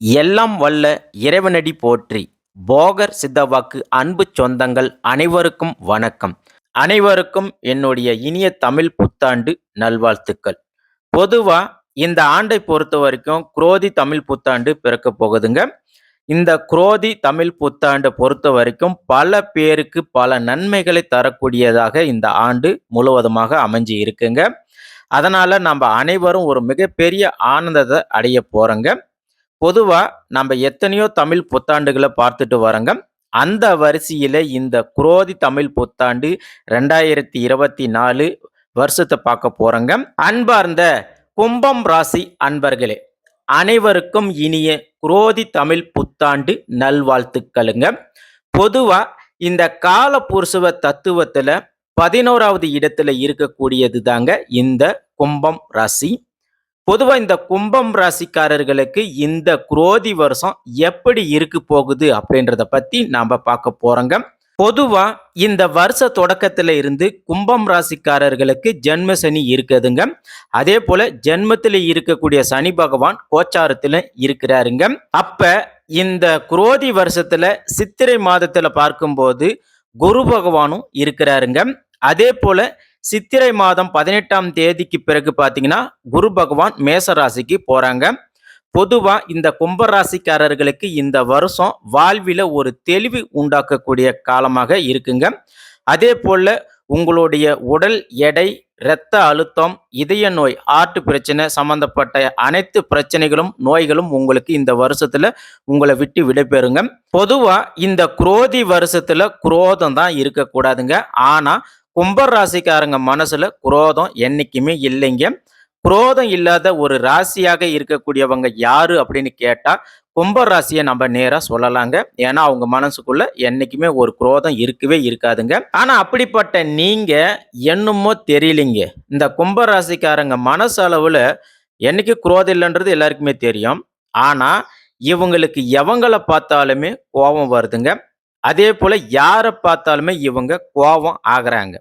எல்லாம் வல்ல இறைவனடி போற்றி. போகர் சித்தவாக்கு அன்பு சொந்தங்கள் அனைவருக்கும் வணக்கம். அனைவருக்கும் என்னுடைய இனிய தமிழ் புத்தாண்டு நல்வாழ்த்துக்கள். பொதுவா இந்த ஆண்டை பொறுத்த வரைக்கும் குரோதி தமிழ் புத்தாண்டு பிறக்க போகுதுங்க. இந்த குரோதி தமிழ் புத்தாண்டை பொறுத்த வரைக்கும் பல பேருக்கு பல நன்மைகளை தரக்கூடியதாக இந்த ஆண்டு முழுவதுமாக அமைஞ்சு இருக்குங்க. அதனால நம்ம அனைவரும் ஒரு மிகப்பெரிய ஆனந்தத்தை அடைய போறோங்க. பொதுவாக நம்ம எத்தனையோ தமிழ் புத்தாண்டுகளை பார்த்துட்டு வரோங்க. அந்த வரிசையில் இந்த குரோதி தமிழ் புத்தாண்டு ரெண்டாயிரத்தி இருபத்தி நாலு வருஷத்தை பார்க்க போகிறோங்க அன்பார்ந்த கும்பம் ராசி அன்பர்களே அனைவருக்கும் இனிய குரோதி தமிழ் புத்தாண்டு நல்வாழ்த்துக்களுங்க. பொதுவாக இந்த கால புருஷவ தத்துவத்தில் பதினோராவது இடத்துல இருக்கக்கூடியது தாங்க இந்த கும்பம் ராசி. பொதுவா இந்த கும்பம் ராசிக்காரர்களுக்கு இந்த குரோதி வருஷம் எப்படி இருக்கு போகுது அப்படின்றத பத்தி நாம பார்க்க போறோங்க. பொதுவா இந்த வருஷ தொடக்கத்துல இருந்து கும்பம் ராசிக்காரர்களுக்கு ஜென்ம சனி இருக்குதுங்க. அதே போல ஜென்மத்தில் இருக்கக்கூடிய சனி பகவான் கோச்சாரத்துல இருக்கிறாருங்க. அப்ப இந்த குரோதி வருஷத்துல சித்திரை மாதத்துல பார்க்கும்போது குரு பகவானும் இருக்கிறாருங்க. அதே போல சித்திரை மாதம் பதினெட்டாம் தேதிக்கு பிறகு பார்த்தீங்கன்னா குரு பகவான் மேச ராசிக்கு போறாங்க. பொதுவா இந்த கும்பராசிக்காரர்களுக்கு இந்த வருஷம் வாழ்வில் ஒரு தெளிவு உண்டாக்கக்கூடிய காலமாக இருக்குங்க. அதே போல உங்களுடைய உடல் எடை இரத்த அழுத்தம் இதய நோய் ஆர்ட் பிரச்சனை சம்பந்தப்பட்ட அனைத்து பிரச்சனைகளும் நோய்களும் உங்களுக்கு இந்த வருஷத்துல உங்களை விட்டு விடைபெறுங்க. பொதுவா இந்த குரோதி வருஷத்துல குரோதம் தான் இருக்கக்கூடாதுங்க. ஆனா கும்பர் ராசிக்காரங்க மனசுல குரோதம் என்னைக்குமே இல்லைங்க. குரோதம் இல்லாத ஒரு ராசியாக இருக்கக்கூடியவங்க யாரு அப்படின்னு கேட்டா கும்பர் ராசியை நம்ம நேராக சொல்லலாங்க. ஏன்னா அவங்க மனசுக்குள்ள என்னைக்குமே ஒரு குரோதம் இருக்கவே இருக்காதுங்க. ஆனா அப்படிப்பட்ட நீங்க என்னமோ தெரியலிங்க. இந்த கும்ப ராசிக்காரங்க மனசளவுல என்னைக்கு குரோதம் இல்லைன்றது எல்லாருக்குமே தெரியும். ஆனா இவங்களுக்கு எவங்களை பார்த்தாலுமே கோபம் வருதுங்க. அதே போல யாரை பார்த்தாலுமே இவங்க கோபம் ஆகுறாங்க.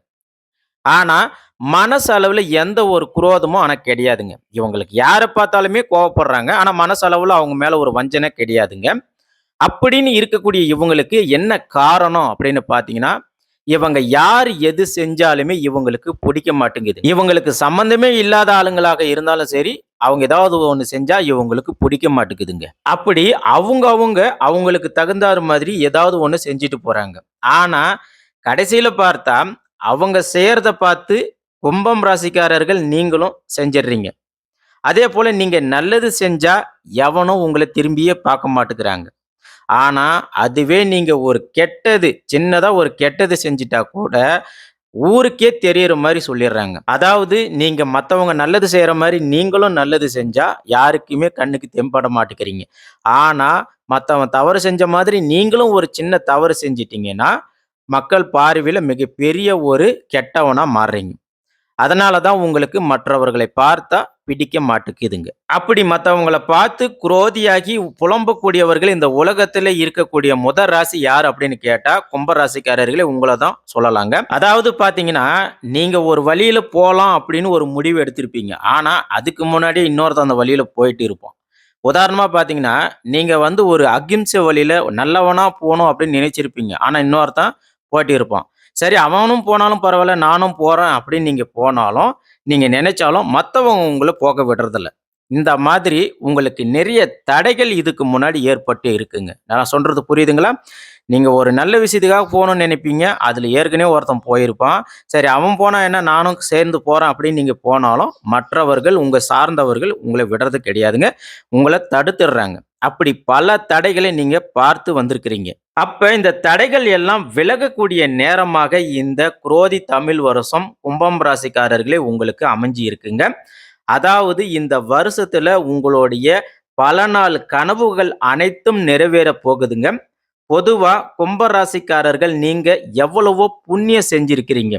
ஆனால் மனசளவில் எந்த ஒரு குரோதமும் ஆனால் கிடையாதுங்க. இவங்களுக்கு யாரை பார்த்தாலுமே கோவப்படுறாங்க. ஆனால் மனசளவில் அவங்க மேலே ஒரு வஞ்சனை கிடையாதுங்க. அப்படின்னு இருக்கக்கூடிய இவங்களுக்கு என்ன காரணம் அப்படின்னு பார்த்தீங்கன்னா இவங்க யார் எது செஞ்சாலுமே இவங்களுக்கு பிடிக்க மாட்டேங்குது. இவங்களுக்கு சம்மந்தமே இல்லாத ஆளுங்களாக இருந்தாலும் சரி அவங்க ஏதாவது ஒன்று செஞ்சால் இவங்களுக்கு பிடிக்க மாட்டேங்குதுங்க. அப்படி அவங்க அவங்க அவங்களுக்கு தகுந்தாறு மாதிரி ஏதாவது ஒன்று செஞ்சுட்டு போகிறாங்க ஆனால் கடைசியில் பார்த்தா அவங்க செய்யறத பார்த்து கும்பம் ராசிக்காரர்கள் நீங்களும் செஞ்சிடுறீங்க. அதே போல் நீங்கள் நல்லது செஞ்சால் எவனும் உங்களை திரும்பியே பார்க்க மாட்டேங்கிறாங்க. ஆனால் அதுவே நீங்கள் ஒரு கெட்டது சின்னதாக ஒரு கெட்டது செஞ்சிட்டா கூட ஊருக்கே தெரியற மாதிரி சொல்லிடுறாங்க. அதாவது நீங்க மற்றவங்க நல்லது செய்யற மாதிரி நீங்களும் நல்லது செஞ்சா யாருக்குமே கண்ணுக்கு தெம்பட மாட்டேங்கிறீங்க. ஆனா மற்றவன் தவறு செஞ்ச மாதிரி நீங்களும் ஒரு சின்ன தவறு செஞ்சிட்டீங்கன்னா மக்கள் பார்வையில் மிகப்பெரிய ஒரு கெட்டவனாக மாறுறீங்க. அதனால தான் உங்களுக்கு மற்றவர்களை பார்த்தா பிடிக்க மாட்டேங்குதுங்க. அப்படி மற்றவங்களை பார்த்து குரோதியாகி புலம்பக்கூடியவர்கள் இந்த உலகத்தில் இருக்கக்கூடிய முதல் ராசி யார் அப்படின்னு கேட்டால் கும்ப ராசிக்காரர்களே உங்களை தான் சொல்லலாங்க. அதாவது பார்த்தீங்கன்னா நீங்கள் ஒரு வழியில் போகலாம் அப்படின்னு ஒரு முடிவு எடுத்திருப்பீங்க. ஆனால் அதுக்கு முன்னாடி இன்னொருத்த அந்த வழியில் போயிட்டு இருப்போம் உதாரணமாக பார்த்தீங்கன்னா நீங்கள் வந்து ஒரு அகிம்சை வழியில் நல்லவனாக போகணும் அப்படின்னு நினைச்சிருப்பீங்க. ஆனால் இன்னொருத்தன் போட்டியிருப்பான் இருப்பான் சரி அவனும் போனாலும் பரவாயில்ல நானும் போகிறேன் அப்படின்னு நீங்கள் போனாலும் நீங்கள் நினைச்சாலும் மற்றவங்க உங்களை போக விடுறதில்ல. இந்த மாதிரி உங்களுக்கு நிறைய தடைகள் இதுக்கு முன்னாடி ஏற்பட்டு இருக்குங்க. நான் சொல்கிறது புரியுதுங்களா? நீங்கள் ஒரு நல்ல விஷயத்துக்காக போகணும்னு நினைப்பீங்க அதில் ஏற்கனவே ஒருத்தன் போயிருப்பான். சரி அவன் போனால் என்ன நானும் சேர்ந்து போகிறேன் அப்படின்னு நீங்கள் போனாலும் மற்றவர்கள் உங்கள் சார்ந்தவர்கள் உங்களை விடுறது கிடையாதுங்க. உங்களை தடுத்துடுறாங்க. அப்படி பல தடைகளை நீங்க பார்த்து வந்திருக்கிறீங்க. அப்ப இந்த தடைகள் எல்லாம் விலகக்கூடிய நேரமாக இந்த குரோதி தமிழ் வருஷம் கும்பம் ராசிக்காரர்களே உங்களுக்கு அமைஞ்சு இருக்குங்க. அதாவது இந்த வருஷத்துல உங்களுடைய பல நாள் கனவுகள் அனைத்தும் நிறைவேற போகுதுங்க. பொதுவா கும்பராசிக்காரர்கள் நீங்க எவ்வளவோ புண்ணியம் செஞ்சிருக்கிறீங்க.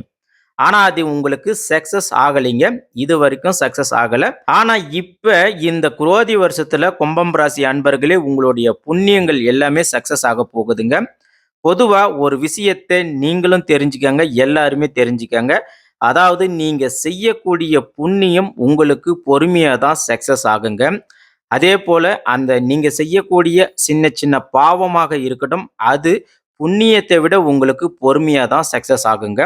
ஆனா அது உங்களுக்கு சக்சஸ் ஆகலைங்க. இது வரைக்கும் சக்சஸ் ஆகல. ஆனா இப்ப இந்த குரோதி வருஷத்துல கும்பம் ராசி அன்பர்களே உங்களுடைய புண்ணியங்கள் எல்லாமே சக்சஸ் ஆக போகுதுங்க. பொதுவா ஒரு விஷயத்தை நீங்களும் தெரிஞ்சுக்கங்க எல்லாருமே தெரிஞ்சுக்கங்க. அதாவது நீங்க செய்யக்கூடிய புண்ணியம் உங்களுக்கு பொறுமையா தான் சக்சஸ் ஆகுங்க. அதே போல அந்த நீங்க செய்யக்கூடிய சின்ன சின்ன பாவமாக இருக்கட்டும், அது புண்ணியத்தை விட உங்களுக்கு பொறுமையா தான் சக்சஸ் ஆகுங்க.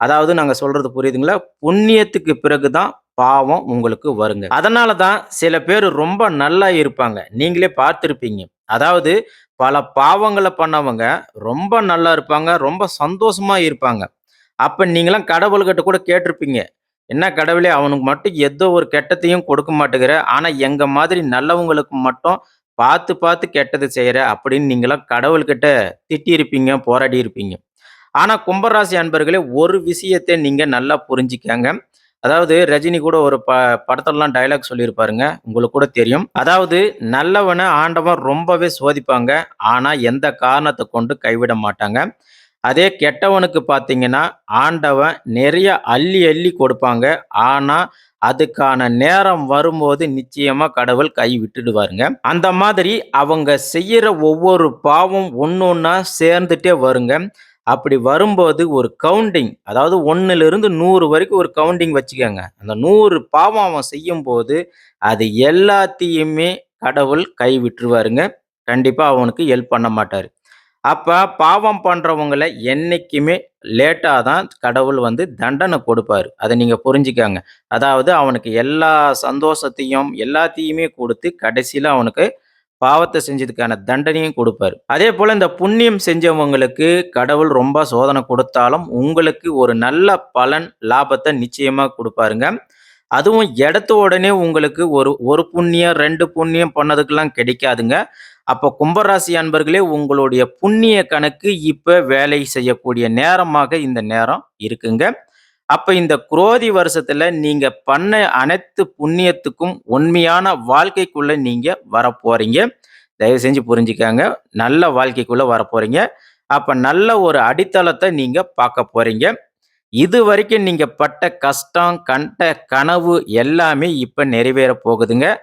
அதாவது நாங்கள் சொல்றது புரியுதுங்களா? புண்ணியத்துக்கு பிறகு தான் பாவம் உங்களுக்கு வருங்க. அதனால தான் சில பேர் ரொம்ப நல்லா இருப்பாங்க. நீங்களே பார்த்துருப்பீங்க அதாவது பல பாவங்களை பண்ணவங்க ரொம்ப நல்லா இருப்பாங்க. ரொம்ப சந்தோஷமா இருப்பாங்க. அப்போ நீங்களாம் கடவுள்கிட்ட கூட கேட்டிருப்பீங்க. "என்ன கடவுளே அவனுக்கு மட்டும் ஏதோ ஒரு கெட்டத்தையும் கொடுக்க மாட்டேங்கிற. ஆனால் எங்கள் மாதிரி நல்லவங்களுக்கு மட்டும் பார்த்து பார்த்து கெட்டது செய்கிற அப்படின்னு நீங்களாம் கடவுள்கிட்ட திட்டியிருப்பீங்க, போராடி இருப்பீங்க ஆனால் கும்பராசி அன்பர்களே ஒரு விஷயத்தை நீங்கள் நல்லா புரிஞ்சிக்கங்க அதாவது ரஜினி கூட ஒரு ப படத்திலலாம் டைலாக் சொல்லியிருப்பாருங்க. உங்களுக்கு கூட தெரியும். அதாவது நல்லவனை ஆண்டவன் ரொம்பவே சோதிப்பாங்க. ஆனால் எந்த காரணத்தை கொண்டு கைவிட மாட்டாங்க. அதே கெட்டவனுக்கு பார்த்தீங்கன்னா, ஆண்டவன் நிறைய அள்ளி அள்ளி கொடுப்பாங்க. ஆனால் அதுக்கான நேரம் வரும்போது நிச்சயமா கடவுள் கை விட்டுடுவாருங்க. அந்த மாதிரி அவங்க செய்யற ஒவ்வொரு பாவம் ஒன்று ஒன்றா சேர்ந்துட்டே வருங்க. அப்படி வரும்போது ஒரு கவுண்டிங் அதாவது 1லிருந்து 100 வரைக்கும் ஒரு கவுண்டிங் வச்சுக்கோங்க அந்த நூறு பாவம் அவன் செய்யும்போது, அது எல்லாத்தையுமே கடவுள் கை விட்டுருவாருங்க. கண்டிப்பாக அவனுக்கு ஹெல்ப் பண்ண மாட்டார் அப்போ பாவம் பண்ணுறவங்களை என்னைக்குமே லேட்டாக தான் கடவுள் வந்து தண்டனை கொடுப்பாரு. அதை நீங்கள் புரிஞ்சுக்கங்க. அதாவது அவனுக்கு எல்லா சந்தோஷத்தையும், எல்லாத்தையுமே கொடுத்து கடைசியில் அவனுக்கு பாவத்தை செஞ்சதுக்கான தண்டனையும் கொடுப்பாரு அதே போல் இந்த புண்ணியம் செஞ்சவங்களுக்கு கடவுள் ரொம்ப சோதனை கொடுத்தாலும் உங்களுக்கு ஒரு நல்ல பலன், லாபத்தை நிச்சயமா கொடுப்பாருங்க அதுவும் எடுத்த உடனே உங்களுக்கு ஒரு ஒரு புண்ணியம், ரெண்டு புண்ணியம் பண்ணதுக்கெல்லாம் கிடைக்காதுங்க. அப்போ கும்பராசி அன்பர்களே உங்களுடைய புண்ணிய கணக்கு இப்போ வேலை செய்யக்கூடிய நேரமாக இந்த நேரம் இருக்குங்க. அப்ப இந்த குரோதி வருஷத்துல நீங்க பண்ண அனைத்து புண்ணியத்துக்கும் உண்மையான வாழ்க்கைக்குள்ள நீங்க வரப்போறீங்க. தயவு செஞ்சு புரிஞ்சுக்கங்க. நல்ல வாழ்க்கைக்குள்ள வரப்போறீங்க. அப்ப நல்ல ஒரு அடித்தளத்தை நீங்க பார்க்க போறீங்க. இதுவரைக்கும் நீங்க பட்ட கஷ்டம், கண்ட கனவு எல்லாமே இப்ப நிறைவேற போகுதுங்க.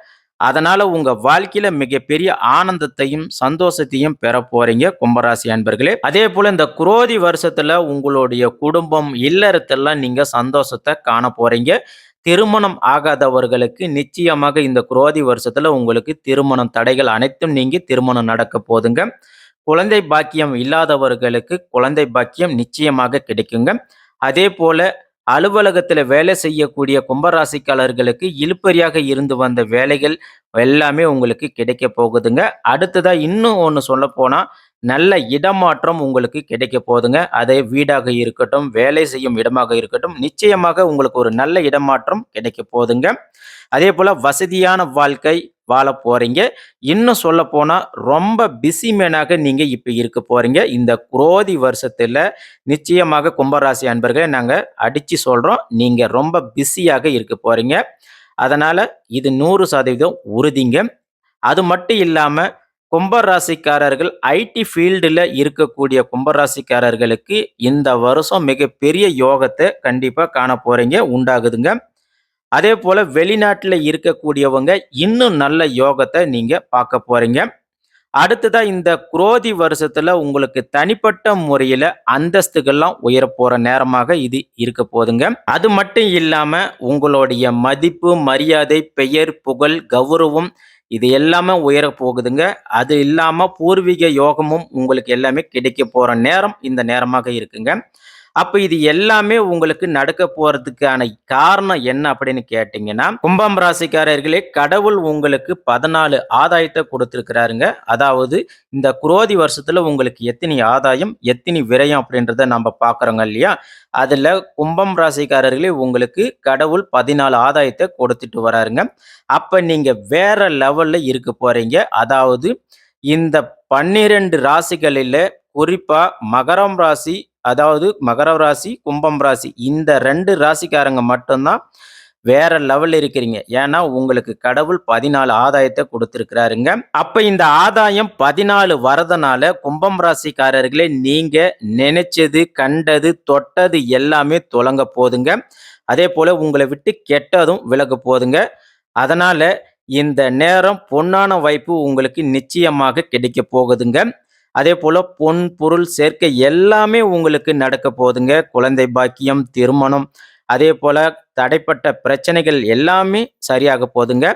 அதனால உங்க வாழ்க்கையில மிகப்பெரிய ஆனந்தத்தையும், சந்தோஷத்தையும் பெற போறீங்க கும்பராசி அன்பர்களே. அதே போல் இந்த குரோதி வருஷத்துல உங்களுடைய குடும்பம், இல்லறத்தெல்லாம் நீங்க சந்தோஷத்தை காணப் போறீங்க. திருமணம் ஆகாதவர்களுக்கு நிச்சயமாக இந்த குரோதி வருஷத்துல உங்களுக்கு திருமணம் தடைகள் அனைத்தும் நீங்கி திருமணம் நடக்கப் போதுங்க குழந்தை பாக்கியம் இல்லாதவர்களுக்கு குழந்தை பாக்கியம் நிச்சயமாக கிடைக்குங்க. அதே போல் அலுவலகத்துல வேலை செய்யக்கூடிய கும்பராசிக்காரர்களுக்கு இழுப்பறியாக இருந்து வந்த வேலைகள் எல்லாமே உங்களுக்கு கிடைக்கப் போகுதுங்க. அடுத்ததா இன்னும் ஒண்ணு சொல்லப்போனா, நல்ல இடமாற்றம் உங்களுக்கு கிடைக்கப் போகுதுங்க. அதே வீடாக இருக்கட்டும், வேலை செய்யும் இடமாக இருக்கட்டும், நிச்சயமாக உங்களுக்கு ஒரு நல்ல இடமாற்றம் கிடைக்கப் அதே போல் வசதியான வாழ்க்கை வாழப் போகிறீங்க இன்னும் சொல்லப்போனா ரொம்ப பிஸி மேனாக நீங்கள் இப்போ இருக்க போகிறீங்க இந்த குரோதி வருஷத்தில் நிச்சயமாக கும்பராசி அன்பர்களை நாங்கள் அடித்து சொல்கிறோம் நீங்கள் ரொம்ப பிஸியாக இருக்க போகிறீங்க அதனால் இது 100% உறுதிங்க. அது மட்டும் இல்லாமல் கும்பராசிக்காரர்கள் ஐடி ஃபீல்டில் இருக்கக்கூடிய கும்பராசிக்காரர்களுக்கு இந்த வருஷம் மிகப்பெரிய யோகத்தை கண்டிப்பாக காண போகிறீங்க உண்டாகுதுங்க. அதேபோல வெளிநாட்டில் இருக்கக்கூடியவங்க இன்னும் நல்ல யோகத்தை நீங்கள் பார்க்க போகிறீங்க அடுத்ததாக இந்த குரோதி வருஷத்தில் உங்களுக்கு தனிப்பட்ட முறையில் அந்தஸ்துகள்லாம் உயர போகிற நேரமாக இது இருக்க போகுதுங்க. அது மட்டும் இல்லாமல் உங்களுடைய மதிப்பு, மரியாதை, பெயர், புகழ், கௌரவம் இது எல்லாமே உயர போகுதுங்க. அது இல்லாமல் பூர்வீக யோகமும் உங்களுக்கு எல்லாமே கிடைக்கப் போகிற நேரம் இந்த நேரமாக இருக்குங்க. அப்ப இது எல்லாமே உங்களுக்கு நடக்கப் போறதுக்கான காரணம் என்ன அப்படின்னு கேட்டீங்கன்னா, கும்பம் ராசிக்காரர்களே கடவுள் உங்களுக்கு பதினாலு ஆதாயத்தை கொடுத்திருக்கிறாருங்க அதாவது இந்த குரோதி வருஷத்துல உங்களுக்கு எத்தனை ஆதாயம், எத்தனை விரயம் அப்படின்றத நம்ம பார்க்குறோங்க இல்லையா? அதுல கும்பம் ராசிக்காரர்களே உங்களுக்கு கடவுள் பதினாலு ஆதாயத்தை கொடுத்துட்டு வராருங்க. அப்ப நீங்க வேற லெவல்ல இருக்க போறீங்க. அதாவது இந்த 12 ராசிகளில குறிப்பா மகரம் ராசி அதாவது மகர ராசி, கும்பம் ராசி இந்த ரெண்டு ராசிக்காரங்க மட்டும்தான் வேற லெவல்ல இருக்கிறீங்க. ஏன்னா உங்களுக்கு கடவுள் பதினாலு ஆதாயத்தை கொடுத்துருக்கிறாருங்க அப்ப இந்த ஆதாயம் 14 வரதுனால கும்பம் ராசிக்காரர்களே நீங்க நினைச்சது, கண்டது, தொட்டது எல்லாமே துலங்கப் போகுதுங்க. அதேபோல உங்களை விட்டு கெட்டதும் விலக போகுதுங்க. அதனால இந்த நேரம் பொன்னான வாய்ப்பு உங்களுக்கு நிச்சயமாக கிடைக்கப் போகுதுங்க. அதே போல் பொன், பொருள் சேர்க்கை எல்லாமே உங்களுக்கு நடக்கப் போகுதுங்க. குழந்தை பாக்கியம், திருமணம் அதே போல் தடைப்பட்ட பிரச்சனைகள் எல்லாமே சரியாக போகுதுங்க.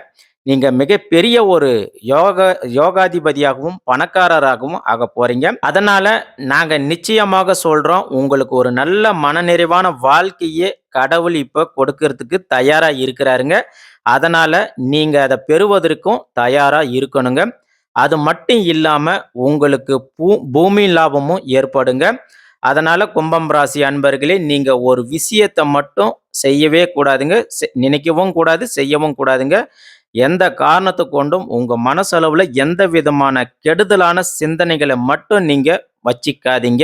நீங்க மிகப்பெரிய ஒரு யோக யோகாதிபதியாகவும் பணக்காரராகவும் ஆக போறீங்க அதனால நாங்க நிச்சயமாக சொல்றோம் உங்களுக்கு ஒரு நல்ல மனநிறைவான வாழ்க்கையே கடவுள் இப்ப கொடுக்கறதுக்கு தயாரா இருக்கிறாருங்க அதனால நீங்க அதை பெறுவதற்கும் தயாரா இருக்கணுங்க அது மட்டும் இல்லாமல் உங்களுக்கு பூ பூமி லாபமும் ஏற்படுங்க. அதனால் கும்பம் ராசி அன்பர்களே நீங்கள் ஒரு விஷயத்தை மட்டும் செய்யவே கூடாதுங்க. செ- நினைக்கவும் கூடாது செய்யவும் கூடாதுங்க. எந்த காரணத்தை கொண்டும் உங்கள் மனசளவில் எந்த விதமான கெடுதலான சிந்தனைகளை மட்டும் நீங்கள் வச்சிக்காதீங்க.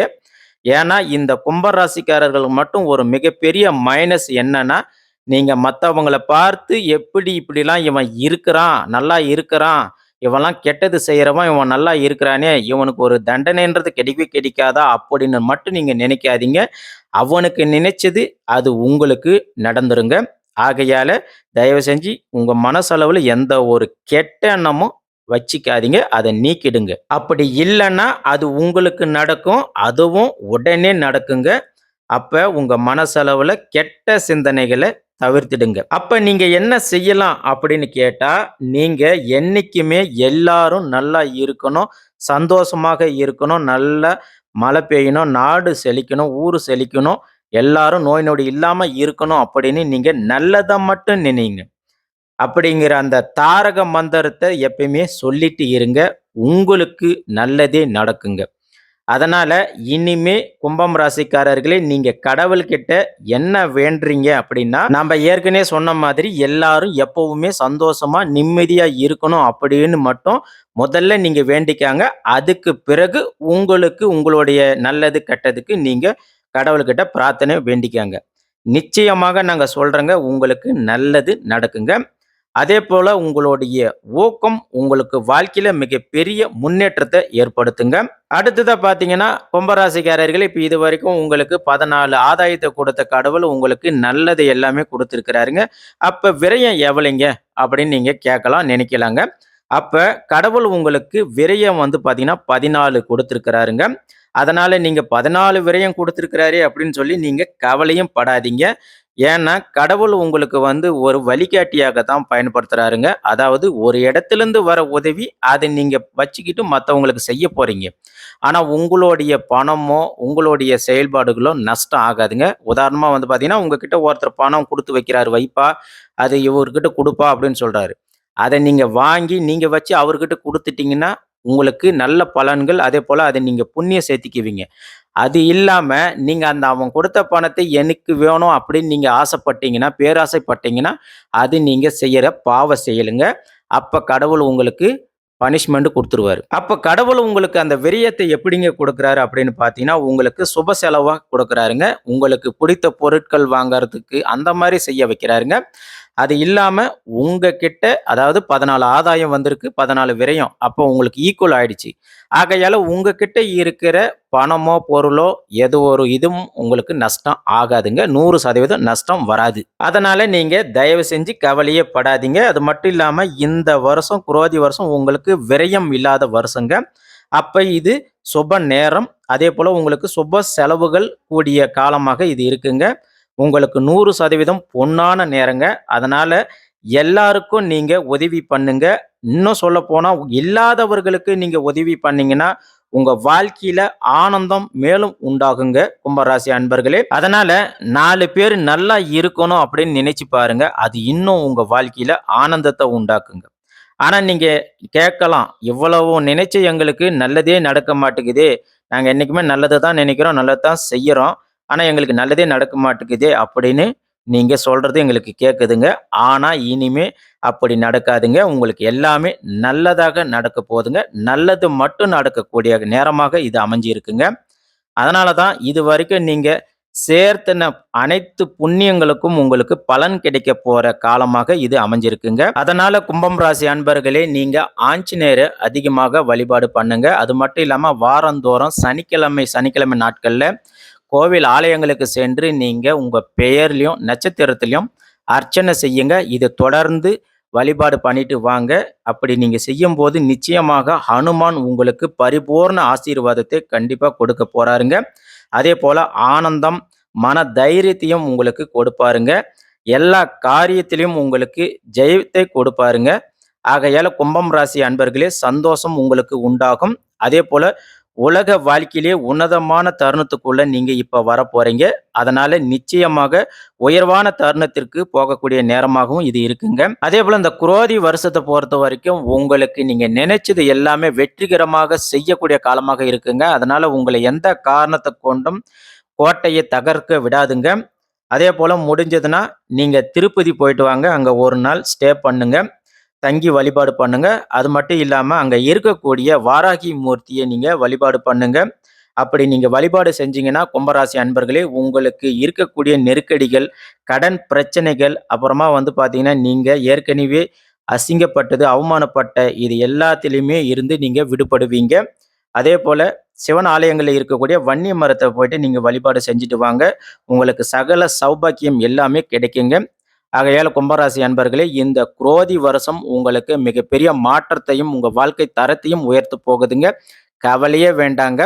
ஏன்னா இந்த கும்பராசிக்காரர்களுக்கு மட்டும் ஒரு மிகப்பெரிய மைனஸ் என்னன்னா நீங்கள் மற்றவங்களை பார்த்து எப்படி இப்படிலாம் இவன் இருக்கிறான் நல்லா இருக்கிறான் இவன்லாம் கெட்டது செய்கிறவன் இவன் நல்லா இருக்கிறானே இவனுக்கு ஒரு தண்டனைன்றது கிடைக்கவே கிடைக்காதா அப்படின்னு மட்டும் நீங்கள் நினைக்காதீங்க. அவனுக்கு நினைச்சது அது உங்களுக்கு நடந்துருங்க. ஆகையால் தயவு செஞ்சு உங்கள் மனசளவில் எந்த ஒரு கெட்ட எண்ணமும் வச்சிக்காதீங்க. அதை நீக்கிடுங்க. அப்படி இல்லைன்னா அது உங்களுக்கு நடக்கும். அதுவும் உடனே நடக்குங்க. அப்போ உங்கள் மனசளவில் கெட்ட சிந்தனைகளை தவிர்த்திடுங்க. அப்ப நீங்க என்ன செய்யலாம் அப்படின்னு கேட்டா நீங்க என்னைக்குமே எல்லாரும் நல்லா இருக்கணும் சந்தோஷமாக இருக்கணும் நல்ல மழை பெய்யணும் நாடு செழிக்கணும் ஊர் செழிக்கணும் எல்லாரும் நோய் நொடி இல்லாம இருக்கணும் அப்படின்னு நீங்க நல்லதை மட்டும் நினைங்க. அப்படிங்கிற அந்த தாரக மந்திரத்தை எப்பயுமே சொல்லிட்டு இருங்க. உங்களுக்கு நல்லதே நடக்குங்க. அதனால் இனிமே கும்பம் ராசிக்காரர்களே நீங்கள் கடவுள்கிட்ட என்ன வேண்டுறீங்க அப்படின்னா நம்ம ஏற்கனவே சொன்ன மாதிரி எல்லாரும் எப்பவுமே சந்தோஷமா நிம்மதியாக இருக்கணும் அப்படின்னு மட்டும் முதல்ல நீங்கள் வேண்டிக்காங்க. அதுக்கு பிறகு உங்களுக்கு உங்களுடைய நல்லது கெட்டதுக்கு நீங்கள் கடவுள்கிட்ட பிரார்த்தனை வேண்டிக்காங்க. நிச்சயமாக நாங்கள் சொல்கிறோங்க உங்களுக்கு நல்லது நடக்குங்க. அதே போல உங்களுடைய ஊக்கம் உங்களுக்கு வாழ்க்கையில மிகப்பெரிய முன்னேற்றத்தை ஏற்படுத்துங்க. அடுத்ததா பாத்தீங்கன்னா கும்பராசிக்காரர்கள் இப்ப இது வரைக்கும் உங்களுக்கு பதினாலு ஆதாயத்தை கொடுத்த கடவுள் உங்களுக்கு நல்லது எல்லாமே கொடுத்துருக்கிறாருங்க. அப்ப விரயம் எவ்வளைங்க அப்படின்னு நீங்க கேட்கலாம் நினைக்கலாங்க. அப்ப கடவுள் உங்களுக்கு விரயம் வந்து பாத்தீங்கன்னா பதினாலு கொடுத்துருக்கிறாருங்க. அதனால நீங்க பதினாலு விரயம் கொடுத்துருக்கிறாரு அப்படின்னு சொல்லி நீங்க கவலையும் படாதீங்க. ஏன்னா கடவுள் உங்களுக்கு வந்து ஒரு வழிகாட்டியாக தான் பயன்படுத்துறாருங்க. அதாவது ஒரு இடத்துல இருந்து வர உதவி அதை நீங்கள் வச்சுக்கிட்டு மற்றவங்களுக்கு செய்ய போகிறீங்க ஆனால் உங்களுடைய பணமோ உங்களுடைய செயல்பாடுகளோ நஷ்டம் ஆகாதுங்க. உதாரணமாக வந்து பார்த்தீங்கன்னா உங்ககிட்ட ஒருத்தர் பணம் கொடுத்து வைக்கிறாரு வைப்பா அது இவர்கிட்ட கொடுப்பா அப்படின்னு சொல்கிறாரு அதை நீங்கள் வாங்கி நீங்கள் வச்சு அவர்கிட்ட கொடுத்துட்டிங்கன்னா உங்களுக்கு நல்ல பலன்கள் அதே போல் அதை நீங்கள் புண்ணியம் சேர்த்திக்குவீங்க. அது இல்லாமல் நீங்கள் அந்த அவன் கொடுத்த பணத்தை எனக்கு வேணும் அப்படின்னு நீங்கள் ஆசைப்பட்டீங்கன்னா பேராசைப்பட்டீங்கன்னா அது நீங்கள் செய்கிற பாவ செயலுங்க. அப்போ கடவுள் உங்களுக்கு பனிஷ்மெண்ட் கொடுத்துருவாரு. அப்போ கடவுள் உங்களுக்கு அந்த விரயத்தை எப்படிங்க கொடுக்குறாரு அப்படின்னு பார்த்தீங்கன்னா உங்களுக்கு சுப செலவாக கொடுக்குறாருங்க. உங்களுக்கு பிடித்த பொருட்கள் வாங்குறதுக்கு அந்த மாதிரி செய்ய வைக்கிறாருங்க. அது இல்லாமல் உங்ககிட்ட அதாவது பதினாலு ஆதாயம் வந்திருக்கு பதினாலு விரயம். அப்போ உங்களுக்கு ஈக்குவல் ஆயிடுச்சு. ஆகையால் உங்ககிட்ட இருக்கிற பணமோ பொருளோ எது ஒரு இதுவும் உங்களுக்கு நஷ்டம் ஆகாதுங்க. நூறு சதவீதம் நஷ்டம் வராது. அதனால நீங்கள் தயவு செஞ்சு கவலையே படாதீங்க. அது மட்டும் இல்லாமல் இந்த வருஷம் குரோதி வருஷம் உங்களுக்கு விரயம் இல்லாத வருஷங்க. அப்போ இது சுப நேரம். அதே போல் உங்களுக்கு சுப செலவுகள் கூடிய காலமாக இது இருக்குங்க. உங்களுக்கு நூறு சதவீதம் பொன்னான நேரங்க. அதனால் எல்லாருக்கும் நீங்கள் உதவி பண்ணுங்க. இன்னும் சொல்ல போனா இல்லாதவர்களுக்கு நீங்க உதவி பண்ணீங்கன்னா உங்க வாழ்க்கையில ஆனந்தம் மேலும் உண்டாகுங்க கும்பராசி அன்பர்களே. அதனால நாலு பேர் நல்லா இருக்கணும் அப்படின்னு நினைச்சு பாருங்க. அது இன்னும் உங்க வாழ்க்கையில ஆனந்தத்தை உண்டாக்குங்க. ஆனா நீங்க கேட்கலாம் இவ்வளவு நினைச்ச எங்களுக்கு நல்லதே நடக்க மாட்டேங்குதே. நாங்க என்னைக்குமே நல்லதை தான் நினைக்கிறோம் நல்லதை தான் செய்யறோம். ஆனா எங்களுக்கு நல்லதே நடக்க மாட்டேங்குதே அப்படின்னு நீங்க சொல்றது எங்களுக்கு கேட்குதுங்க ஆனா இனிமே அப்படி நடக்காதுங்க. உங்களுக்கு எல்லாமே நல்லதாக நடக்க போகுதுங்க. நல்லது மட்டும் நடக்கக்கூடிய நேரமாக இது அமைஞ்சிருக்குங்க. அதனால தான் இது வரைக்கும் நீங்கள் சேர்த்தன அனைத்து புண்ணியங்களுக்கும் உங்களுக்கு பலன் கிடைக்க போற காலமாக இது அமைஞ்சிருக்குங்க. அதனால கும்பம் ராசி அன்பர்களே நீங்க ஆஞ்சநேயரை அதிகமாக வழிபாடு பண்ணுங்க. அது மட்டும் இல்லாம வாரந்தோறும் சனிக்கிழமை சனிக்கிழமை நாட்கள்ல கோவில் ஆலயங்களுக்கு சென்று நீங்க உங்க பெயர்லையும் நட்சத்திரத்திலையும் அர்ச்சனை செய்யுங்க. இது தொடர்ந்து வழிபாடு பண்ணிட்டு வாங்க. அப்படி நீங்க செய்யும் போது நிச்சயமாக ஹனுமான் உங்களுக்கு பரிபூர்ண ஆசீர்வாதத்தை கண்டிப்பா கொடுக்க போறாருங்க. அதே போல ஆனந்தம் மன தைரியத்தையும் உங்களுக்கு கொடுப்பாருங்க. எல்லா காரியத்திலையும் உங்களுக்கு ஜெயத்தை கொடுப்பாருங்க. ஆகையால் கும்பம் ராசி அன்பர்களே சந்தோஷம் உங்களுக்கு உண்டாகும். அதே போல் உலக வாழ்க்கையிலே உன்னதமான தருணத்துக்குள்ள நீங்க இப்ப வர போறீங்க அதனால நிச்சயமாக உயர்வான தருணத்திற்கு போகக்கூடிய நேரமாகவும் இது இருக்குங்க. அதே போல இந்த குரோதி வருஷத்தை பொறுத்த வரைக்கும் உங்களுக்கு நீங்க நினைச்சது எல்லாமே வெற்றிகரமாக செய்யக்கூடிய காலமாக இருக்குங்க. அதனால உங்களை எந்த காரணத்தை கொண்டும் கோட்டையை தகர்க்க விடாதுங்க. அதே போல முடிஞ்சதுன்னா நீங்க திருப்பதி போயிட்டு வாங்க. அங்க ஒரு நாள் ஸ்டே பண்ணுங்க. தங்கி வழிபாடு பண்ணுங்க. அது மட்டும் இல்லாமல் அங்கே இருக்கக்கூடிய வாராகி மூர்த்தியை நீங்கள் வழிபாடு பண்ணுங்க. அப்படி நீங்கள் வழிபாடு செஞ்சீங்கன்னா கும்பராசி அன்பர்களே உங்களுக்கு இருக்கக்கூடிய நெருக்கடிகள் கடன் பிரச்சனைகள் அப்புறமா வந்து பார்த்தீங்கன்னா நீங்கள் ஏற்கனவே அசிங்கப்பட்டது அவமானப்பட்ட இது எல்லாத்திலையுமே இருந்து நீங்கள் விடுபடுவீங்க. அதே போல் சிவன் ஆலயங்களில் இருக்கக்கூடிய வன்னி மரத்தை போயிட்டு நீங்கள் வழிபாடு செஞ்சுட்டு வாங்க. உங்களுக்கு சகல சௌபாக்கியம் எல்லாமே கிடைக்குங்க. ஆகையால் கும்பராசி அன்பர்களே இந்த குரோதி வருஷம் உங்களுக்கு மிகப்பெரிய மாற்றத்தையும் உங்கள் வாழ்க்கை தரத்தையும் உயர்த்து போகுதுங்க. கவலையே வேண்டாங்க.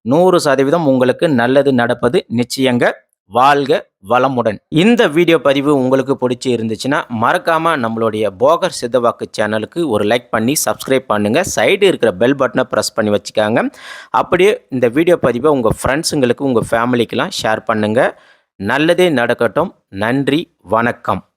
நூறு சதவீதம் உங்களுக்கு நல்லது நடப்பது நிச்சயங்க. வாழ்க வளமுடன். இந்த வீடியோ பதிவு உங்களுக்கு பிடிச்சி இருந்துச்சுன்னா மறக்காம நம்மளுடைய போகர் சித்தவாக்கு சேனலுக்கு ஒரு லைக் பண்ணி சப்ஸ்கிரைப் பண்ணுங்க. சைடு இருக்கிற பெல் பட்டனை ப்ரெஸ் பண்ணி வச்சுக்காங்க. அப்படியே இந்த வீடியோ பதிவை உங்கள் ஃப்ரெண்ட்ஸுங்களுக்கு உங்கள் ஃபேமிலிக்கெலாம் ஷேர் பண்ணுங்க. நல்லதே நடக்கட்டும். நன்றி வணக்கம்.